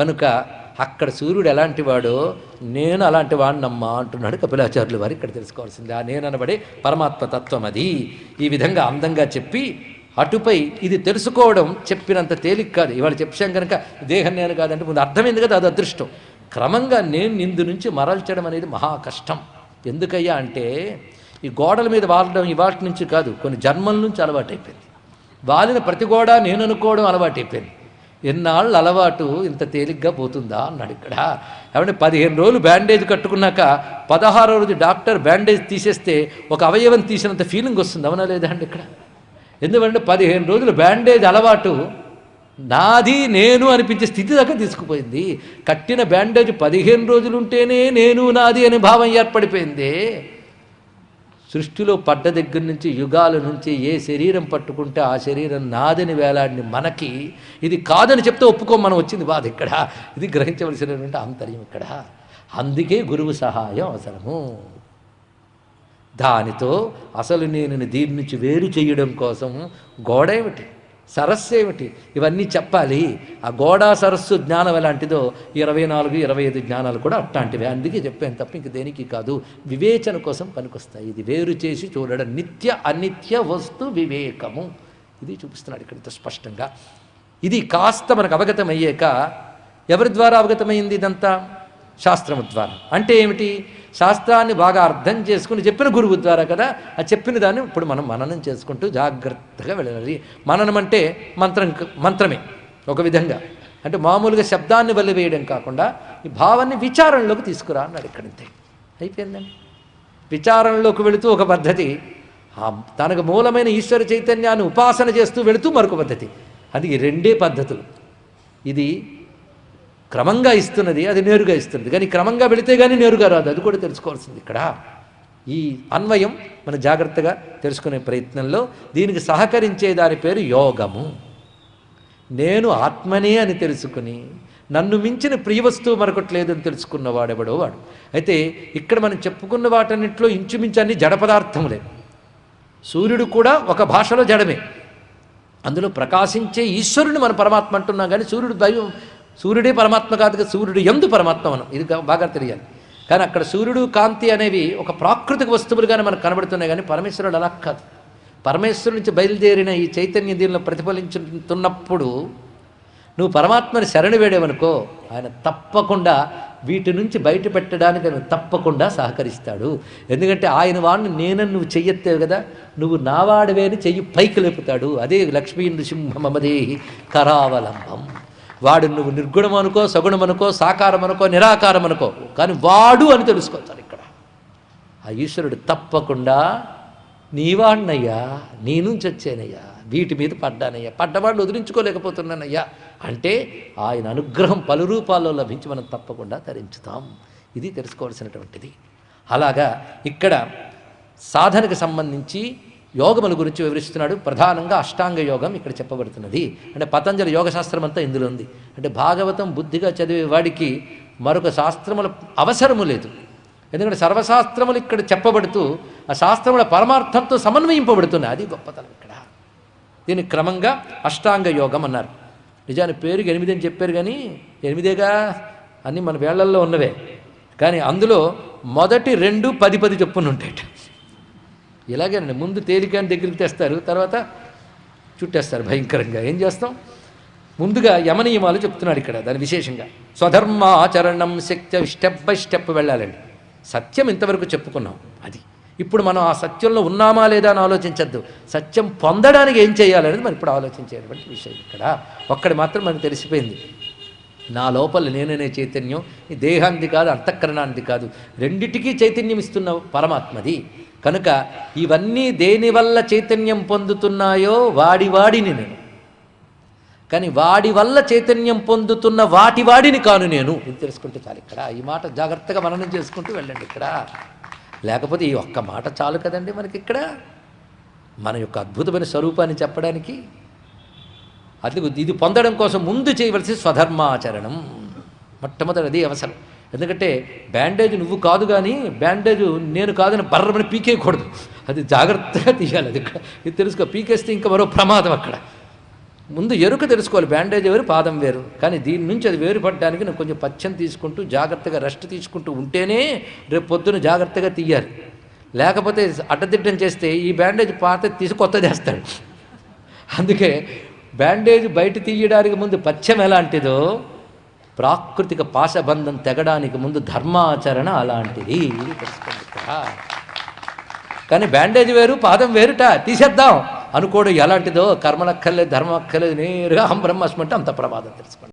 కనుక అక్కడ సూర్యుడు ఎలాంటి వాడో నేను అలాంటి వాడినమ్మా అంటున్నాడు కపిలాచార్యులు వారు ఇక్కడ తెలుసుకోవాల్సింది. ఆ నేను అనబడే పరమాత్మ తత్వం అది. ఈ విధంగా అందంగా చెప్పి అటుపై ఇది తెలుసుకోవడం చెప్పినంత తేలిక కాదు. ఇవాళ చెప్పాం కనుక దేహం నేను కాదంటే ముందు అర్థమైంది కదా అది అదృష్టం. క్రమంగా నేను నిందు నుంచి మరల్చడం అనేది మహా కష్టం. ఎందుకయ్యా అంటే ఈ గోడల మీద వాలడం ఇవాటి నుంచి కాదు కొన్ని జన్మల నుంచి అలవాటైపోయింది. వాలిన ప్రతి గోడ నేను అనుకోవడం అలవాటైపోయింది. ఎన్నాళ్ళు అలవాటు ఇంత తేలిగ్గా పోతుందా అన్నాడు ఇక్కడ. ఏమంటే పదిహేను రోజులు బ్యాండేజ్ కట్టుకున్నాక పదహారో రోజు డాక్టర్ బ్యాండేజ్ తీసేస్తే ఒక అవయవం తీసినంత ఫీలింగ్ వస్తుంది అవునా లేదా అండి ఇక్కడ? ఎందుకంటే పదిహేను రోజులు బ్యాండేజ్ అలవాటు నాది నేను అనిపించే స్థితి దాకా తీసుకుపోయింది. కట్టిన బ్యాండేజ్ పదిహేను రోజులు ఉంటేనే నేను నాది అనే భావం ఏర్పడిపోయింది. సృష్టిలో పడ్డ దగ్గర నుంచి యుగాల నుంచి ఏ శరీరం పట్టుకుంటే ఆ శరీరం నాదని వేలాడిని మనకి ఇది కాదని చెప్తే ఒప్పుకో మనం వచ్చింది బాధ ఇక్కడ. ఇది గ్రహించవలసినటువంటి ఆంతర్యం ఇక్కడ. అందుకే గురువు సహాయం అవసరము. దానితో అసలు నేను దీని నుంచి వేరు చేయడం కోసం గోడ ఏమిటి? సరస్సు ఏమిటి? ఇవన్నీ చెప్పాలి. ఆ గోడా సరస్సు జ్ఞానం ఎలాంటిదో ఇరవై నాలుగు ఇరవై ఐదు జ్ఞానాలు కూడా అట్లాంటివే. అందుకే చెప్పాను తప్ప ఇంక దేనికి కాదు. వివేచన కోసం పనికొస్తాయి. ఇది వేరు చేసి చూడడం నిత్య అనిత్య వస్తు వివేకము. ఇది చూపిస్తున్నాడు ఇక్కడ స్పష్టంగా. ఇది కాస్త మనకు అవగతమయ్యాక ఎవరి ద్వారా అవగతమైంది ఇదంతా? శాస్త్రము ద్వారా. అంటే ఏమిటి? శాస్త్రాన్ని బాగా అర్థం చేసుకుని చెప్పిన గురువు ద్వారా కదా ఆ చెప్పిన దాన్ని ఇప్పుడు మనం మననం చేసుకుంటూ జాగ్రత్తగా వెళ్ళాలి. మననం అంటే మంత్రం మంత్రమే ఒక విధంగా. అంటే మామూలుగా శబ్దాన్ని వదిలివేయడం కాకుండా ఈ భావాన్ని విచారంలోకి తీసుకురా అన్నాడు ఇక్కడంతే అయిపోయిందండి. విచారంలోకి వెళుతూ ఒక పద్ధతి. తనకు మూలమైన ఈశ్వర చైతన్యాన్ని ఉపాసన చేస్తూ వెళుతూ మరొక పద్ధతి. అది రెండే పద్ధతులు. ఇది క్రమంగా ఇస్తున్నది అది నేరుగా ఇస్తున్నది. కానీ క్రమంగా వెళితే కానీ నేరుగా రాదు. అది కూడా తెలుసుకోవాల్సింది ఇక్కడ. ఈ అన్వయం మన జాగ్రత్తగా తెలుసుకునే ప్రయత్నంలో దీనికి సహకరించే దాని పేరు యోగము. నేను ఆత్మనే అని తెలుసుకుని నన్ను మించిన ప్రియవస్తువు మరొకటి లేదని తెలుసుకున్నవాడెవడో వాడు. అయితే ఇక్కడ మనం చెప్పుకున్న వాటన్నింటిలో ఇంచుమించు అన్ని జడ పదార్థములే. సూర్యుడు కూడా ఒక భాషలో జడమే. అందులో ప్రకాశించే ఈశ్వరుని మన పరమాత్మ అంటున్నాం కానీ సూర్యుడు దైవం సూర్యుడే పరమాత్మ కాదు సూర్యుడు ఎందు పరమాత్మ మనం? ఇది బాగా తెలియాలి. కానీ అక్కడ సూర్యుడు కాంతి అనేవి ఒక ప్రాకృతిక వస్తువులుగానే మనకు కనబడుతున్నాయి కానీ పరమేశ్వరుడు అలా కాదు. పరమేశ్వరుడు నుంచి బయలుదేరిన ఈ చైతన్య దీనిలో ప్రతిఫలించుతున్నప్పుడు నువ్వు పరమాత్మని శరణు వేడేవనుకో ఆయన తప్పకుండా వీటి నుంచి బయట పెట్టడానికి ఆయన తప్పకుండా సహకరిస్తాడు. ఎందుకంటే ఆయన వాడిని నేనని నువ్వు చెయ్యెత్తావు కదా నువ్వు నావాడవే అని చెయ్యి పైకి లేపుతాడు. అదే లక్ష్మీ నృసింహమదేహి కరావలంబం. వాడు నువ్వు నిర్గుణం అనుకో సగుణం అనుకో సాకారం అనుకో నిరాకారం అనుకో కానీ వాడు అని తెలుసుకోవచ్చు ఇక్కడ. ఆ ఈశ్వరుడు తప్పకుండా నీవాణ్ణయ్యా నీ నుంచి వచ్చానయ్యా వీటి మీద పడ్డానయ్యా పడ్డవాడిని వదిలించుకోలేకపోతున్నానయ్యా అంటే ఆయన అనుగ్రహం పలు రూపాల్లో లభించి మనం తప్పకుండా ధరించుతాం ఇది తెలుసుకోవాల్సినటువంటిది. అలాగా ఇక్కడ సాధనకు సంబంధించి యోగముల గురించి వివరిస్తున్నాడు. ప్రధానంగా అష్టాంగ యోగం ఇక్కడ చెప్పబడుతున్నది. అంటే పతంజలి యోగశాస్త్రం అంతా ఇందులో ఉంది. అంటే భాగవతం బుద్ధిగా చదివే వాడికి మరొక శాస్త్రముల అవసరము లేదు. ఎందుకంటే సర్వశాస్త్రములు ఇక్కడ చెప్పబడుతూ ఆ శాస్త్రముల పరమార్థంతో సమన్వయింపబడుతున్నాయి. అది గొప్పతనం ఇక్కడ. దీన్ని క్రమంగా అష్టాంగ యోగం అన్నారు. నిజానికి పేరుకి ఎనిమిది అని చెప్పారు కానీ ఎనిమిదేగా అన్నీ మన వేళ్ళల్లో ఉన్నవే. కానీ అందులో మొదటి రెండు పది పది చెప్పున ఇలాగేనండి ముందు తేలికని దగ్గరికి తెస్తారు తర్వాత చుట్టేస్తారు భయంకరంగా. ఏం చేస్తాం? ముందుగా యమనియమాలు చెప్తున్నాడు ఇక్కడ దాని విశేషంగా. స్వధర్మాచరణం శక్తి స్టెప్ బై స్టెప్ వెళ్ళాలండి. సత్యం ఇంతవరకు చెప్పుకున్నాం అది. ఇప్పుడు మనం ఆ సత్యంలో ఉన్నామా లేదా అని ఆలోచించద్దు. సత్యం పొందడానికి ఏం చేయాలనేది మనం ఇప్పుడు ఆలోచించేటువంటి విషయం ఇక్కడ. ఒక్కడి మాత్రం మనకు తెలిసిపోయింది. నా లోపల నేననే చైతన్యం. ఈ దేహాంది కాదు అంతఃకరణానికి కాదు. రెండిటికీ చైతన్యం ఇస్తున్న పరమాత్మది. కనుక ఇవన్నీ దేనివల్ల చైతన్యం పొందుతున్నాయో వాడి వాడిని నేను. కానీ వాడి వల్ల చైతన్యం పొందుతున్న వాటి వాడిని కాను నేను. ఇది తెలుసుకుంటే చాలు ఇక్కడ. ఈ మాట జాగ్రత్తగా మననం చేసుకుంటూ వెళ్ళండి ఇక్కడ. లేకపోతే ఈ ఒక్క మాట చాలు కదండి మనకి ఇక్కడ. మన యొక్క అద్భుతమైన స్వరూపాన్ని చెప్పడానికి అది ఇది పొందడం కోసం ముందు చేయవలసి స్వధర్మాచరణం. మొట్టమొదటి అది అవసరం. ఎందుకంటే బ్యాండేజ్ నువ్వు కాదు కానీ బ్యాండేజ్ నేను కాదని బర్రమని పీకేయకూడదు. అది జాగ్రత్తగా తీయాలి. అది ఇది తెలుసుకో పీకేస్తే ఇంకా మరో ప్రమాదం అక్కడ. ముందు ఎరుక తెలుసుకోవాలి. బ్యాండేజ్ వేరు పాదం వేరు. కానీ దీని నుంచి అది వేరుపడడానికి నువ్వు కొంచెం పచ్చని తీసుకుంటూ జాగ్రత్తగా రెస్ట్ తీసుకుంటూ ఉంటేనే రేపు పొద్దున జాగ్రత్తగా తీయాలి. లేకపోతే అడ్డదిడ్డం చేస్తే ఈ బ్యాండేజ్ పాత తీసి కొత్త చేస్తాడు. అందుకే బ్యాండేజ్ బయట తీయడానికి ముందు పచ్చం ఎలాంటిదో ప్రాకృతిక పాశబంధం తెగడానికి ముందు ధర్మాచరణ అలాంటిది కానీ బ్యాండేజ్ వేరు పాదం వేరుట తీసేద్దాం అనుకోడు ఎలాంటిదో కర్మనక్కర్లేదు ధర్మక్కర్లేదు నేరుగా అహం బ్రహ్మస్మంటే అంత ప్రమాదం తెలుసుకోండి